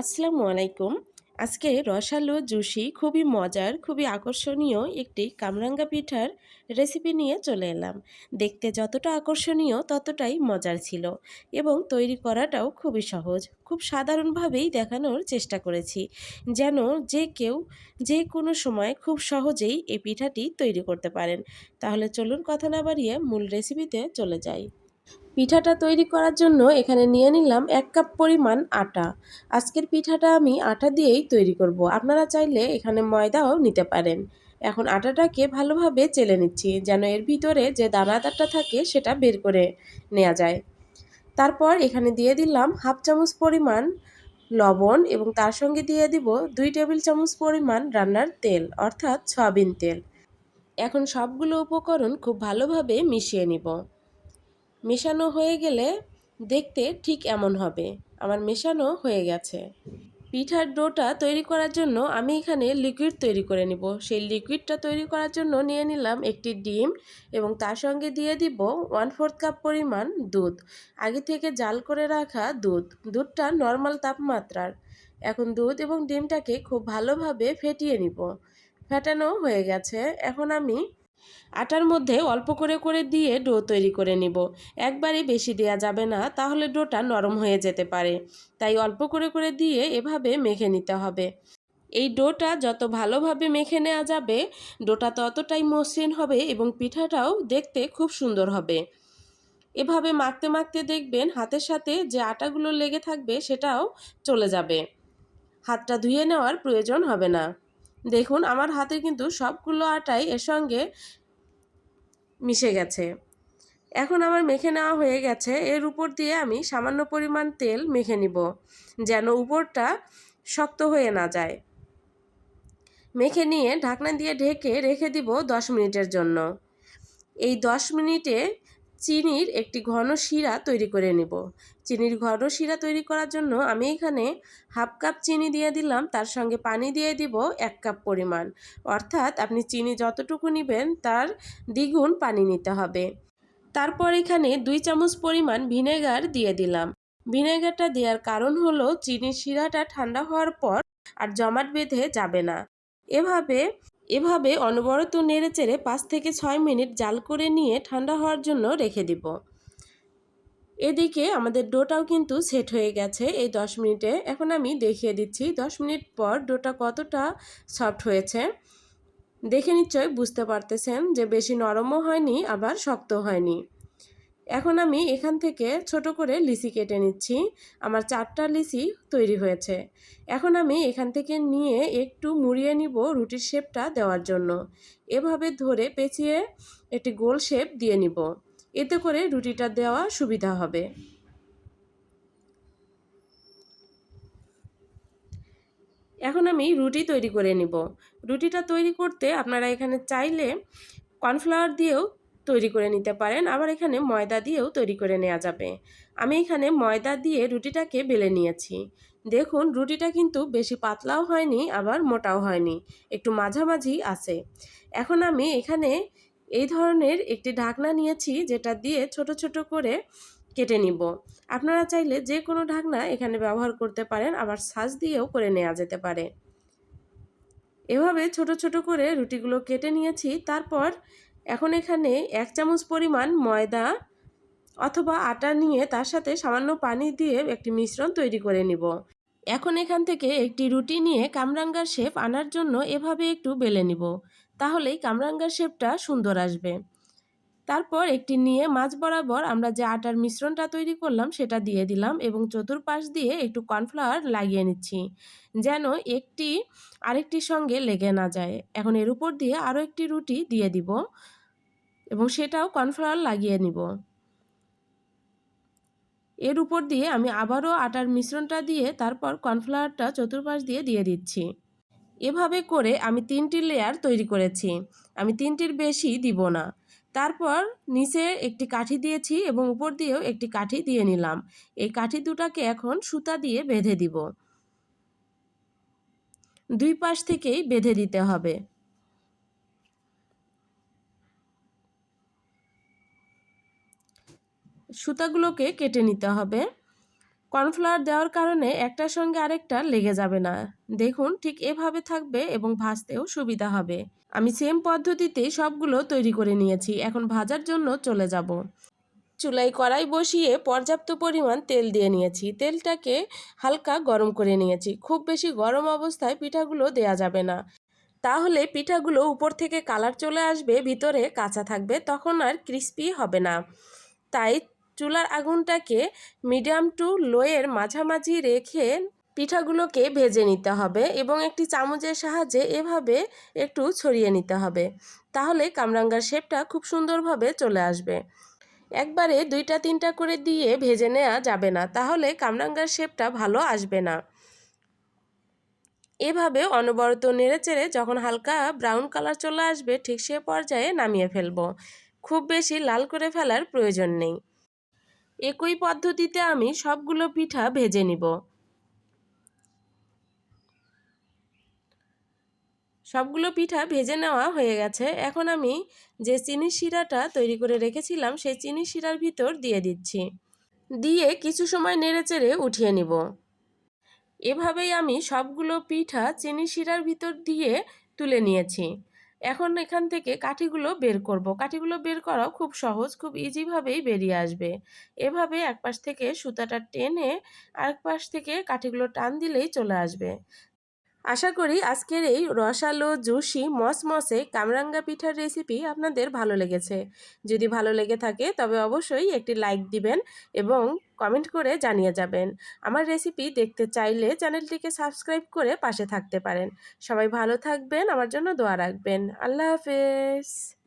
আসসালামু আলাইকুম। আজকে রসালো জুসি খুবই মজার, খুবই আকর্ষণীয় একটি কামরাঙ্গা পিঠার রেসিপি নিয়ে চলে এলাম। দেখতে যতটা আকর্ষণীয় ততটাই মজার ছিল এবং তৈরি করাটাও খুবই সহজ। খুব সাধারণভাবেই দেখানোর চেষ্টা করেছি যেন যে কেউ যে কোনো সময় খুব সহজেই এই পিঠাটি তৈরি করতে পারেন। তাহলে চলুন কথা না বাড়িয়ে মূল রেসিপিতে চলে যাই। পিঠাটা তৈরি করার জন্য এখানে নিয়ে নিলাম এক কাপ পরিমাণ আটা। আজকের পিঠাটা আমি আটা দিয়েই তৈরি করব। আপনারা চাইলে এখানে ময়দাও নিতে পারেন। এখন আটাটাকে ভালোভাবে চেলে নিচ্ছি যেন এর ভিতরে যে দানাদারটা থাকে সেটা বের করে নেওয়া যায়। তারপর এখানে দিয়ে দিলাম হাফ চামচ পরিমাণ লবণ এবং তার সঙ্গে দিয়ে দিব দুই টেবিল চামচ পরিমাণ রান্নার তেল, অর্থাৎ সয়াবিন তেল। এখন সবগুলো উপকরণ খুব ভালোভাবে মিশিয়ে নিব। মেশানো হয়ে গেলে দেখতে ঠিক এমন হবে। আমার মেশানো হয়ে গেছে। পিঠার ডোটা তৈরি করার জন্য আমি এখানে লিকুইড তৈরি করে নিব। সেই লিকুইডটা তৈরি করার জন্য নিয়ে নিলাম একটি ডিম এবং তার সঙ্গে দিয়ে দিব ওয়ান ফোর্থ কাপ পরিমাণ দুধ। আগে থেকে জাল করে রাখা দুধ। দুধটা নর্মাল তাপমাত্রার। এখন দুধ এবং ডিমটাকে খুব ভালোভাবে ফেটিয়ে নিব। ফেটানো হয়ে গেছে। এখন আমি আটার মধ্যে অল্প করে করে দিয়ে ডো তৈরি করে নিব। একবারে বেশি দেওয়া যাবে না, তাহলে ডোটা নরম হয়ে যেতে পারে। তাই অল্প করে করে দিয়ে এভাবে মেখে নিতে হবে। এই ডোটা যত ভালোভাবে মেখে নেওয়া যাবে, ডোটা ততটাই মসৃণ হবে এবং পিঠাটাও দেখতে খুব সুন্দর হবে। এভাবে মাখতে মাখতে দেখবেন হাতের সাথে যে আটাগুলো লেগে থাকবে সেটাও চলে যাবে। হাতটা ধুয়ে নেওয়ার প্রয়োজন হবে না। দেখুন, আমার হাতে কিন্তু সবগুলো আটাই এর সঙ্গে মিশে গেছে। এখন আমার মেখে নেওয়া হয়ে গেছে। এর উপর দিয়ে আমি সামান্য পরিমাণ তেল মেখে নিব, যেন উপরটা শক্ত হয়ে না যায়। মেখে নিয়ে ঢাকনা দিয়ে ঢেকে রেখে দিব দশ মিনিটের জন্য। এই দশ মিনিটে চিনির একটি ঘন শিরা তৈরি করে নেব। চিনির ঘন শিরা তৈরি করার জন্য আমি এখানে হাফ কাপ চিনি দিয়ে দিলাম, তার সঙ্গে পানি দিয়ে দিব এক কাপ পরিমাণ। অর্থাৎ আপনি চিনি যতটুকু নেবেন, তার দ্বিগুণ পানি নিতে হবে। তারপর এখানে দুই চামচ পরিমাণ ভিনেগার দিয়ে দিলাম। ভিনেগারটা দেওয়ার কারণ হলো, চিনির শিরাটা ঠান্ডা হওয়ার পর আর জমাট বেঁধে যাবে না। এভাবে এভাবে অনবরত নেড়ে চেড়ে পাঁচ থেকে ছয় মিনিট জাল করে নিয়ে ঠান্ডা হওয়ার জন্য রেখে দিব। এদিকে আমাদের ডোটাও কিন্তু সেট হয়ে গেছে এই দশ মিনিটে। এখন আমি দেখিয়ে দিচ্ছি দশ মিনিট পর ডোটা কতটা সফট হয়েছে। দেখে নিশ্চয় বুঝতে পারতেছেন যে বেশি নরমও হয়নি, আবার শক্ত হয়নি। এখন আমি এখান থেকে ছোট করে লিচি কেটে নিচ্ছি। আমার চারটা লিচি তৈরি হয়েছে। এখন আমি এখান থেকে নিয়ে একটু মুড়িয়ে নিব রুটির শেপটা দেওয়ার জন্য। এভাবে ধরে পেঁচিয়ে একটি গোল শেপ দিয়ে নিব। এতে করে রুটিটা দেওয়া সুবিধা হবে। এখন আমি রুটি তৈরি করে নিব। রুটিটা তৈরি করতে আপনারা এখানে চাইলে কর্নফ্লাওয়ার দিয়েও তৈরি করে নিতে পারেন। আবার এখানে ময়দা দিয়েও তৈরি করে নেওয়া যাবে। আমি এখানে ময়দা দিয়ে রুটিটাকে বেলে নিয়েছি। দেখুন, রুটিটা কিন্তু বেশি পাতলাও হয়নি, আবার মোটাও হয়নি। একটু মাঝামাঝি আছে। এখন আমি এখানে এই ধরনের একটি ঢাকনা নিয়েছি, যেটা দিয়ে ছোট ছোট করে কেটে নিব। আপনারা চাইলে যে কোনো ঢাকনা এখানে ব্যবহার করতে পারেন, আবার সাজ দিয়েও করে নেওয়া যেতে পারে। এভাবে ছোট ছোট করে রুটিগুলো কেটে নিয়েছি। তারপর এখন এখানে এক চামচ পরিমাণ ময়দা অথবা আটা নিয়ে তার সাথে সামান্য পানি দিয়ে একটি মিশ্রণ তৈরি করে নিব। এখন এখান থেকে একটি রুটি নিয়ে কামরাঙ্গার শেপ আনার জন্য এভাবে একটু বেলে নিব, তাহলেই কামরাঙ্গার শেপটা সুন্দর আসবে। তারপর একটি নিয়ে মাছ বরাবর আমরা যে আটার মিশ্রণটা তৈরি করলাম সেটা দিয়ে দিলাম এবং চতুর্পাশ দিয়ে একটু কর্নফ্লাওয়ার লাগিয়ে নিচ্ছি, যেন একটি আরেকটির সঙ্গে লেগে না যায়। এখন এর উপর দিয়ে আরও একটি রুটি দিয়ে দিব। এবং সেটাও কর্নফ্লাওয়ার লাগিয়ে নিব। এর উপর দিয়ে আমি আবারও আটার মিশ্রণটা দিয়ে তারপর কর্নফ্লাওয়ারটা চতুর্পাশ দিয়ে দিয়ে দিচ্ছি। এভাবে করে আমি তিনটি লেয়ার তৈরি করেছি। আমি তিনটির বেশি দিব না। তারপর নিচে একটি কাঠি দিয়েছি এবং উপর দিয়েও একটি কাঠি দিয়ে নিলাম। এই কাঠি দুটাকে এখন সুতা দিয়ে বেঁধে দিব। দুই পাশ থেকেই বেঁধে দিতে হবে। সুতাগুলোকে কেটে নিতে হবে। কর্নফ্লাওয়ার দেওয়ার কারণে একটার সঙ্গে আরেকটা লেগে যাবে না। দেখুন, ঠিক এভাবে থাকবে এবং ভাজতেও সুবিধা হবে। আমি সেম পদ্ধতিতে সবগুলো তৈরি করে নিয়েছি। এখন ভাজার জন্য চলে যাব। চুলায় কড়াই বসিয়ে পর্যাপ্ত পরিমাণ তেল দিয়ে নিয়েছি। তেলটাকে হালকা গরম করে নিয়েছি। খুব বেশি গরম অবস্থায় পিঠাগুলো দেয়া যাবে না। তাহলে পিঠাগুলো উপর থেকে কালার চলে আসবে, ভিতরে কাঁচা থাকবে, তখন আর ক্রিস্পি হবে না। তাই চুলার আগুনটাকে মিডিয়াম টু লোয়ের মাঝামাঝি রেখে পিঠাগুলোকে ভেজে নিতে হবে এবং একটি চামচের সাহায্যে এভাবে একটু ছড়িয়ে নিতে হবে। তাহলে কামরাঙ্গার শেপটা খুব সুন্দরভাবে চলে আসবে। একবারে দুইটা, তিনটা করে দিয়ে ভেজে নেওয়া যাবে না, তাহলে কামরাঙ্গার শেপটা ভালো আসবে না। এভাবে অনবরত নেড়েচেড়ে যখন হালকা ব্রাউন কালার চলে আসবে, ঠিক সে পর্যায়ে নামিয়ে ফেলব। খুব বেশি লাল করে ফেলার প্রয়োজন নেই। একই পদ্ধতিতে আমি সবগুলো পিঠা ভেজে নিব। সবগুলো পিঠা ভেজে নেওয়া হয়ে গেছে। এখন আমি যে চিনি শিরাটা তৈরি করে রেখেছিলাম, সেই চিনি শিরার ভিতর দিয়ে দিচ্ছি। দিয়ে কিছু সময় নেড়েচেড়ে উঠিয়ে নিব। এভাবেই আমি সবগুলো পিঠা চিনি শিরার ভিতর দিয়ে তুলে নিয়েছি। এখন এখান থেকে কাঠিগুলো বের করব। কাঠিগুলো বের করাও খুব সহজ, খুব ইজিভাবেই বেরিয়ে আসবে। এভাবে এক পাশ থেকে সুতাটা টেনে আরেক পাশ থেকে কাঠিগুলো টান দিলেই চলে আসবে। আশা করি আজকের এই রসালো, জুসি, মসমসে কামরাঙ্গা পিঠার রেসিপি আপনাদের ভালো লেগেছে। যদি ভালো লেগে থাকে, তবে অবশ্যই একটি লাইক দিবেন এবং কমেন্ট করে জানিয়ে যাবেন। আমার রেসিপি দেখতে চাইলে চ্যানেলটিকে সাবস্ক্রাইব করে পাশে থাকতে পারেন। সবাই ভালো থাকবেন, আমার জন্য দোয়া রাখবেন। আল্লাহ হাফেজ।